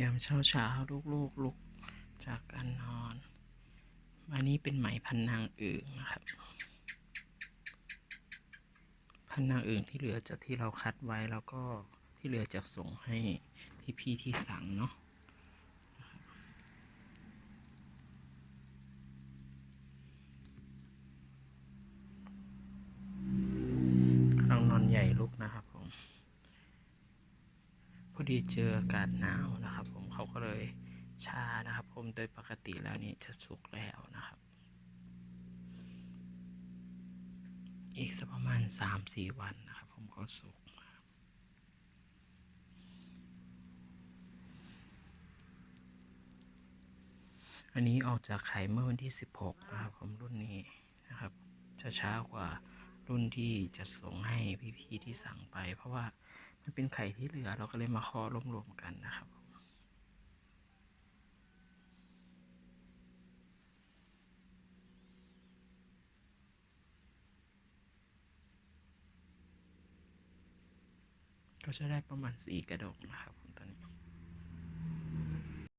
ยามเช้าเช้าลูกลูกๆลุกจากการนอน อันนี้เป็นไหมพันนางอึ่งนะครับ พันนางอึ่งที่เหลือจากที่เราคัดไว้แล้วก็ที่เหลือจากส่งให้พี่ๆที่สั่งเนาะกำลังนอนใหญ่ลุกนะครับผม อดีเจออากาศหนาวนะครับ ผมเขาก็เลยชานะครับ ผมโดยปกติแล้วนี่จะสุกแล้วนะครับ อีกสักประมาณ 3-4 วันนะครับ ผมก็สุกอันนี้ออกจากไข่เมื่อวันที่ 16 นะครับ ผมรุ่นนี้นะครับจะช้ากว่ารุ่นที่จะส่งให้พี่ๆที่สั่งไป เพราะว่า มันเป็นไข่ที่เหลือ เราก็เลยมาคอรวมๆกันนะครับก็จะได้ประมาณสี่กระดกนะครับตอนนี้